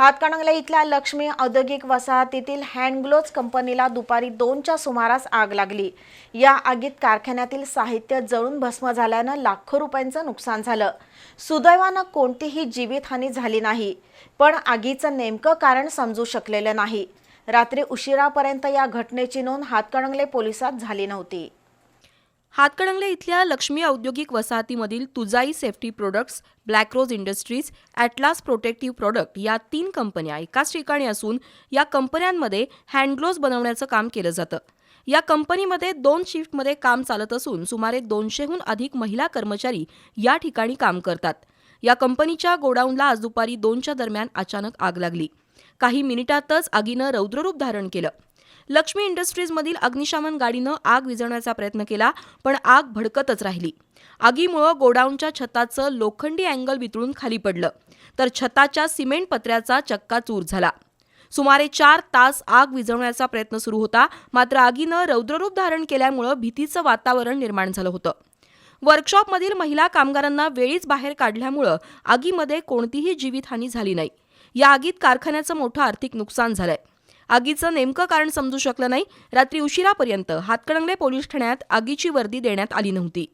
हातकणंगले इथल्या लक्ष्मी औद्योगिक वसाहतीतील हँडग्लोज कंपनीला दुपारी दोनच्या सुमारास आग लागली. या आगीत कारखान्यातील साहित्य जळून भस्म झाल्यानं लाखो रुपयांचं नुकसान झालं. सुदैवानं कोणतीही जीवितहानी झाली नाही पण आगीचं नेमकं कारण समजू शकलेलं नाही. रात्री उशिरापर्यंत या घटनेची नोंद हातकणंगले पोलिसात झाली नव्हती. हातकणंगले इथल्या लक्ष्मी औद्योगिक वसाहतीमधील Tujai safety products Blackrose industries Atlas protective product या तीन कंपन्या एकाच ठिकाणी असून या कंपन्यांमध्ये हँडग्लोव्ज बनवण्याचं काम केलं जातं. या कंपनीमध्ये दोन शिफ्टमध्ये काम चालत असून सुमारे दोनशेहून अधिक महिला कर्मचारी या ठिकाणी काम करतात. या कंपनीच्या गोडाऊनला आज दुपारी दोनच्या दरम्यान अचानक आग लागली. काही मिनिटातच आगीनं रौद्ररूप धारण केलं. लक्ष्मी इंडस्ट्रीजमधील अग्निशमन गाडीनं आग विझवण्याचा प्रयत्न केला पण आग भडकतच राहिली. आगीमुळं गोडाऊनच्या छताचं लोखंडी अँगल वितळून खाली पडलं तर छताच्या सिमेंट पत्र्याचा चक्का चूर झाला. सुमारे चार तास आग विझवण्याचा प्रयत्न सुरू होता मात्र आगीनं रौद्ररूप धारण केल्यामुळं भीतीचं वातावरण निर्माण झालं होतं. वर्कशॉपमधील महिला कामगारांना वेळीच बाहेर काढल्यामुळं आगीमध्ये कोणतीही जीवितहानी झाली नाही. या आगीत कारखान्याचं मोठं आर्थिक नुकसान झालंय. आगीचं नेमकं कारण समजू शकलं नाही. रात्री उशिरापर्यंत हातकणंगले पोलीस ठाण्यात आगीची वर्दी देण्यात आली नव्हती.